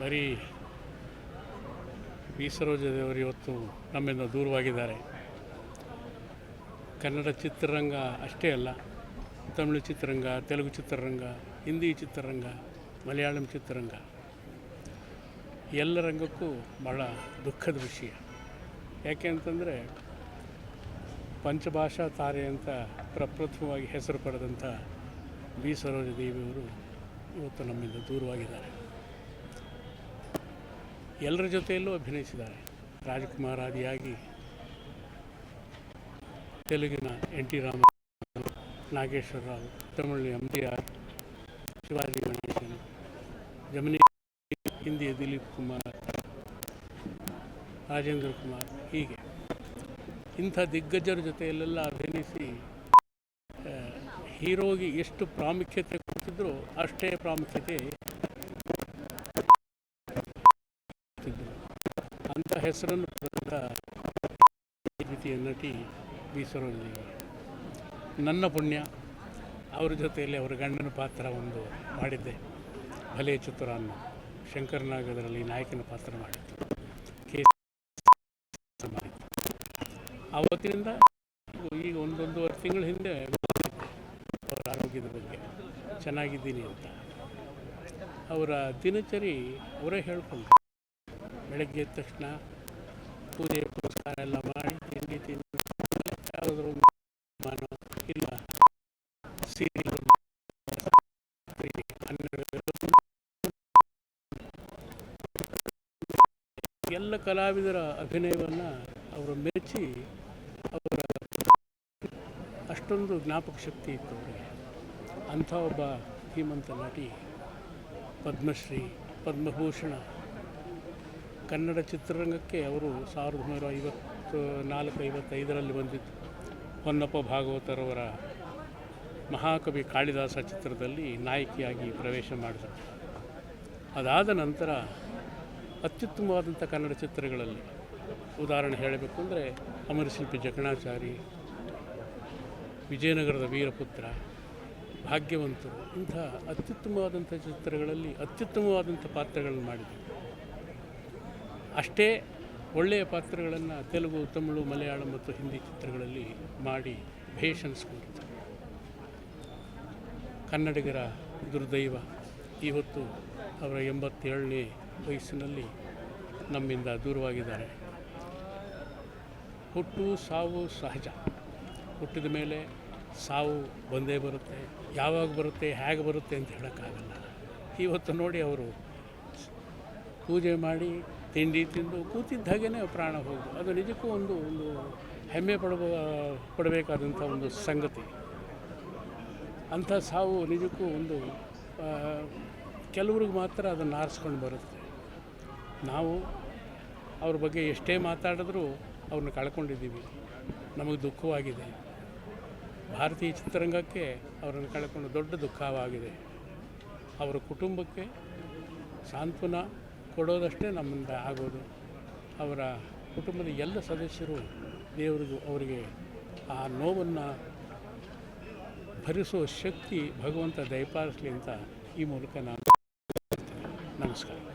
ಬರೀ ವಿ ಸರೋಜದೇವರು ಇವತ್ತು ನಮ್ಮಿಂದ ದೂರವಾಗಿದ್ದಾರೆ. ಕನ್ನಡ ಚಿತ್ರರಂಗ ಅಷ್ಟೇ ಅಲ್ಲ, ತಮಿಳು ಚಿತ್ರರಂಗ, ತೆಲುಗು ಚಿತ್ರರಂಗ, ಹಿಂದಿ ಚಿತ್ರರಂಗ, ಮಲಯಾಳಂ ಚಿತ್ರರಂಗ, ಎಲ್ಲ ರಂಗಕ್ಕೂ ಭಾಳ ದುಃಖದ ವಿಷಯ. ಯಾಕೆ ಅಂತಂದರೆ ಪಂಚಭಾಷಾ ತಾರೆ ಅಂತ ಪ್ರಪ್ರಥಮವಾಗಿ ಹೆಸರು ಪಡೆದಂಥ ಬಿ ಸರೋಜ ದೇವಿಯವರು ಇವತ್ತು ನಮ್ಮಿಂದ ದೂರವಾಗಿದ್ದಾರೆ. ಎಲ್ಲರ ಜೊತೆಯಲ್ಲೂ ಅಭಿನಯಿಸಿದ್ದಾರೆ. ರಾಜ್ಕುಮಾರ್ ಆದಿಯಾಗಿ ತೆಲುಗಿನ N T Rama Nageswara Rao, ತಮಿಳಿನ M T R, Shivaji Ganesan, Gemini ಹಿಂದಿಯ Dilip Kumar, Rajendra Kumar ಹೀಗೆ. ಇಂಥ ದಿಗ್ಗಜರ ಜೊತೆಯಲ್ಲೆಲ್ಲ ಅಭಿನಯಿಸಿ ಹೀರೋಗೆ ಎಷ್ಟು ಪ್ರಾಮುಖ್ಯತೆ ಕೊಡ್ತಿದ್ರು ಅಷ್ಟೇ ಪ್ರಾಮುಖ್ಯತೆ ಕೊಡ್ತಿದ್ರು. ಅಂಥ ಹೆಸರನ್ನು ಪಡೆದ ರೀತಿಯ ನಟಿ ಬಿ ಸರೋಜಿನಿ ನನ್ನ ಪುಣ್ಯ, ಅವರ ಜೊತೆಯಲ್ಲಿ ಅವರ ಗಂಡನ ಪಾತ್ರ ಒಂದು ಮಾಡಿದ್ದೆ. ಭಲೆಯ ಚಿತ್ರ ಅನ್ನೋ. ಶಂಕರನಾಗದರಲ್ಲಿ ನಾಯಕನ ಪಾತ್ರ ಮಾಡಿದ್ದು. ಮಾಡಿದ್ದು ಆವತ್ತಿನಿಂದ ಈಗ ಒಂದೊಂದೂವರೆ ತಿಂಗಳ ಹಿಂದೆ ಅವರ ಆರೋಗ್ಯದ ಬಗ್ಗೆ ಚೆನ್ನಾಗಿದ್ದೀನಿ ಅಂತ. ಅವರ ದಿನಚರಿ ಅವರೇ ಹೇಳ್ಕೊಂಡ್ರು. ಬೆಳಗ್ಗೆ ಎದ್ದ ತಕ್ಷಣ ಪೂಜೆ ಪುರಸ್ಕಾರ ಎಲ್ಲ ಮಾಡಿ ತಿಂಡಿ ತಿಂದು ಯಾವುದಾದ್ರು ಇಲ್ಲ ಎಲ್ಲ ಕಲಾವಿದರ ಅಭಿನಯವನ್ನು ಅವರು ಮೆಚ್ಚಿ ಅವರ ಅಷ್ಟೊಂದು ಜ್ಞಾಪಕ ಶಕ್ತಿ ಇತ್ತು ಅವರಿಗೆ. ಅಂಥ ಒಬ್ಬ ಧೀಮಂತ ನಟಿ, ಪದ್ಮಶ್ರೀ, ಪದ್ಮಭೂಷಣ ಕನ್ನಡ ಚಿತ್ರರಂಗಕ್ಕೆ ಅವರು ಸಾವಿರದ ಒಂಬೈನೂರ ಐವತ್ತು ನಾಲ್ಕು ಐವತ್ತೈದರಲ್ಲಿ ಬಂದಿದ್ದು. ಹೊನ್ನಪ್ಪ ಭಾಗವತರವರ ಮಹಾಕವಿ ಕಾಳಿದಾಸ ಚಿತ್ರದಲ್ಲಿ ನಾಯಕಿಯಾಗಿ ಪ್ರವೇಶ ಮಾಡಿದರು ಅದಾದ ನಂತರ ಅತ್ಯುತ್ತಮವಾದಂಥ ಕನ್ನಡ ಚಿತ್ರಗಳಲ್ಲಿ ಉದಾಹರಣೆ ಹೇಳಬೇಕು ಅಂದರೆ ಅಮರಶಿಲ್ಪಿ ಜಕಣಾಚಾರಿ, ವಿಜಯನಗರದ ವೀರಪುತ್ರ, ಭಾಗ್ಯವಂತರು ಇಂಥ ಅತ್ಯುತ್ತಮವಾದಂಥ ಚಿತ್ರಗಳಲ್ಲಿ ಅತ್ಯುತ್ತಮವಾದಂಥ ಪಾತ್ರಗಳನ್ನು ಮಾಡಿದರು. ಅಷ್ಟೇ ಒಳ್ಳೆಯ ಪಾತ್ರಗಳನ್ನು ತೆಲುಗು, ತಮಿಳು, ಮಲಯಾಳಂ ಮತ್ತು ಹಿಂದಿ ಚಿತ್ರಗಳಲ್ಲಿ ಮಾಡಿ ಭೇಷ್ ಅನಿಸ್ಕೊಂಡಿದ್ದಾರೆ ಕನ್ನಡಿಗರ ದುರ್ದೈವ ಇವತ್ತು ಅವರ ಎಂಬತ್ತೇಳನೇ ವಯಸ್ಸಿನಲ್ಲಿ ನಮ್ಮಿಂದ ದೂರವಾಗಿದ್ದಾರೆ. ಹುಟ್ಟು, ಸಾವು ಸಹಜ. ಹುಟ್ಟಿದ ಮೇಲೆ ಸಾವು ಬಂದೇ ಬರುತ್ತೆ, ಯಾವಾಗ ಬರುತ್ತೆ, ಹೇಗೆ ಬರುತ್ತೆ ಅಂತ ಹೇಳೋಕ್ಕಾಗಲ್ಲ. ಇವತ್ತು ನೋಡಿ ಅವರು ಪೂಜೆ ಮಾಡಿ ತಿಂಡಿ ತಿಂದು ಕೂತಿದ್ದ ಹಾಗೇ ಪ್ರಾಣ ಹೋಗುದು ಅದು ನಿಜಕ್ಕೂ ಒಂದು ಒಂದು ಹೆಮ್ಮೆ ಪಡಬ ಪಡಬೇಕಾದಂಥ ಒಂದು ಸಂಗತಿ. ಅಂಥ ಸಾವು ನಿಜಕ್ಕೂ ಒಂದು ಕೆಲವ್ರಿಗೆ ಮಾತ್ರ ಅದನ್ನು ಆರಿಸ್ಕೊಂಡು ಬರುತ್ತೆ. ನಾವು ಅವ್ರ ಬಗ್ಗೆ ಎಷ್ಟೇ ಮಾತಾಡಿದ್ರೂ ಅವ್ರನ್ನ ಕಳ್ಕೊಂಡಿದ್ದೀವಿ. ನಮಗೆ ದುಃಖವಾಗಿದೆ. ಭಾರತೀಯ ಚಿತ್ರರಂಗಕ್ಕೆ ಅವರನ್ನು ಕಳ್ಕೊಂಡು ದೊಡ್ಡ ದುಃಖವಾಗಿದೆ. ಅವರ ಕುಟುಂಬಕ್ಕೆ ಸಾಂತ್ವನ ಕೊಡೋದಷ್ಟೇ ನಮ್ಮಿಂದ ಆಗೋದು ಅವರ ಕುಟುಂಬದ ಎಲ್ಲ ಸದಸ್ಯರು ದೇವರಿಗೂ ಅವರಿಗೆ ಆ ನೋವನ್ನು ಭರಿಸುವ ಶಕ್ತಿ ಭಗವಂತ ದಯಪಾಲಿಸಲಿ ಅಂತ ಈ ಮೂಲಕ ನಾನು ನಮಸ್ಕಾರ.